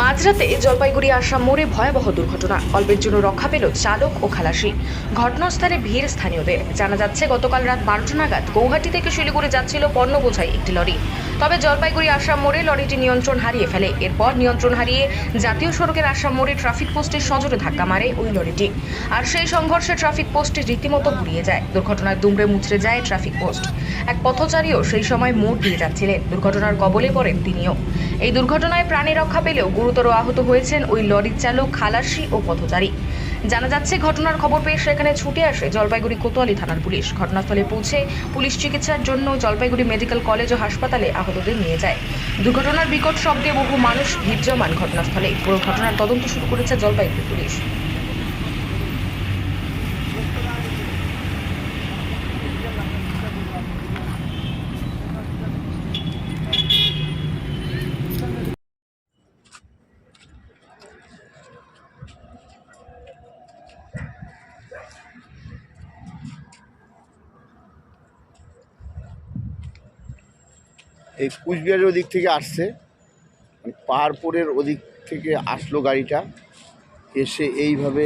মাঝরাতে জলপাইগুড়ি আসাম মোড়ে ভয়াবহ দুর্ঘটনা। অল্পের জন্য রক্ষা পেল চালক ও খালাসি। ঘটনাস্থলে ভিড় স্থানীয়দের। জানা যাচ্ছে, গতকাল রাত বারোটা নাগাদ গৌহাটি থেকে শিলিগুড়ি যাচ্ছিল পণ্য বোঝাই একটি লরি। তবে জলপাইগুড়ি আসাম মোড়ে লরিটি নিয়ন্ত্রণ হারিয়ে ফেলে। এরপর নিয়ন্ত্রণ হারিয়ে জাতীয় সড়কের আসাম মোড়ে ট্রাফিক পোস্টের সজোরে ধাক্কা মারে ওই লরিটি। আর সেই সংঘর্ষে ট্রাফিক পোস্টে রীতিমতো ঘুরিয়ে যায়। দুর্ঘটনায় দুমড়ে মুচড়ে যায় ট্রাফিক পোস্ট। এক পথচারীও সেই সময় মোড় দিয়ে যাচ্ছিলেন। দুর্ঘটনার কবলে পড়েন তিনিও। এই দুর্ঘটনায় প্রাণে রক্ষা পেলেও গুরুতর আহত হয়েছেন ওই লরির চালক খালাসি ও পথচারী। জানা যাচ্ছে, ঘটনার খবর পেয়ে সেখানে ছুটে আসে জলপাইগুড়ি কোতোয়ালি থানার পুলিশ। ঘটনাস্থলে পৌঁছে পুলিশ চিকিৎসার জন্য জলপাইগুড়ি মেডিকেল কলেজ ও হাসপাতালে আহতদের নিয়ে যায়। দুর্ঘটনার বিকট শব্দে বহু মানুষ ভিড় জমান ঘটনাস্থলে। পুরো ঘটনার তদন্ত শুরু করেছে জলপাইগুড়ি পুলিশ। এই কুচবিহারের ওদিক থেকে আসছে পাহাড়পুরের ওদিক থেকে আসলো গাড়িটা এসে এইভাবে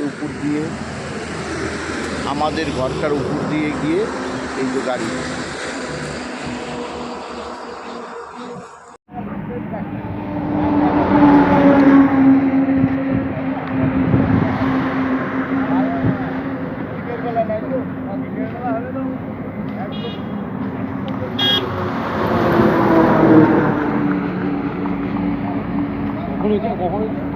উপর দিয়ে আমাদের ঘরটার উপর দিয়ে গিয়ে এই যে গাড়ি Thank you. هون